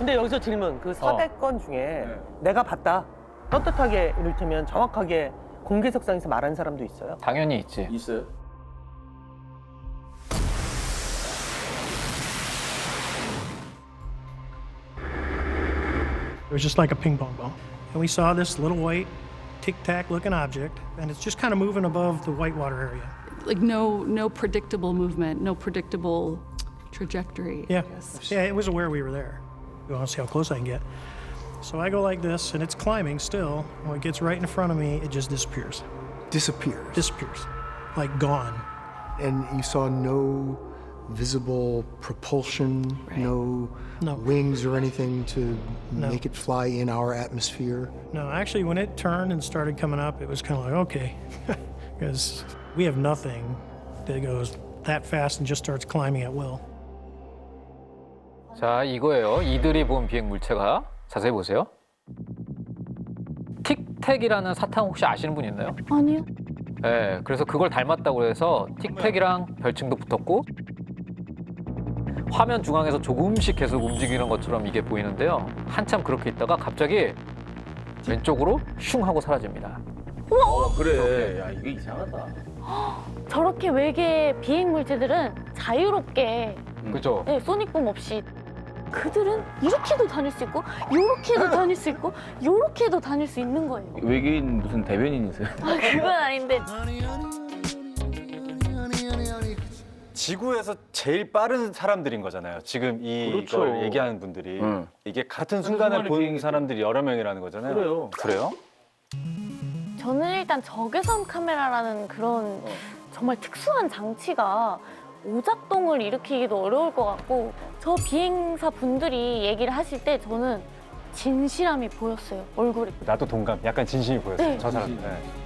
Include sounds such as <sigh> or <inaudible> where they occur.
근데 여기서 질문 그 400건 중에 내가 봤다 떳떳하게 이를테면 정확하게 공개석상에서 말한 사람도 있어요? 당연히 있지. 있어요? It was just like a ping pong ball. And we saw this little white tic tac looking object, and it's just kind of moving above the whitewater area. like no no predictable movement, no predictable trajectory. I Yeah. guess. Yeah, it was aware we were there. You want to see how close I can get. So I go like this, and it's climbing still. When it gets right in front of me, it just disappears. disappears. Disappears. Like gone. and you saw no visible propulsion, no, No. wings or anything to No. make it fly in our atmosphere. No, actually, when it turned and started coming up, it was kind of like, okay. <laughs> Because we have nothing that goes that fast and just starts climbing at will. 자, 이거예요. 이들이 본 비행 물체가 자세히 보세요. 틱택이라는 사탕 혹시 아시는 분 있나요? 아니요. 네, 그래서 그걸 닮았다고 해서 틱택이랑 별칭도 붙었고 화면 중앙에서 조금씩 계속 움직이는 것처럼 이게 보이는데요. 한참 그렇게 있다가 갑자기 왼쪽으로 슝 하고 사라집니다. 어 그래. 야 이게 이상하다. 저렇게 외계 비행 물체들은 자유롭게 그죠? 네, 소닉붐 없이 그들은 이렇게도 다닐 수 있고 요렇게도 <laughs> 다닐 수 있고 요렇게도 다닐 수 있는 거예요. 외계인 무슨 대변인이세요? 아, 그건 아닌데 지구에서 제일 빠른 사람들인 거잖아요. 지금 이걸 그렇죠. 얘기하는 분들이 응. 이게 같은 순간에 순간에 보인 비행기. 사람들이 여러 명이라는 거잖아요. 그래요. 그래요? 저는 일단 적외선 카메라라는 그런 정말 특수한 장치가 오작동을 일으키기도 어려울 것 같고 저 비행사 분들이 얘기를 하실 때 저는 진실함이 보였어요 얼굴에 나도 동감. 약간 진심이 보였어요. 네. 저 사람. 네.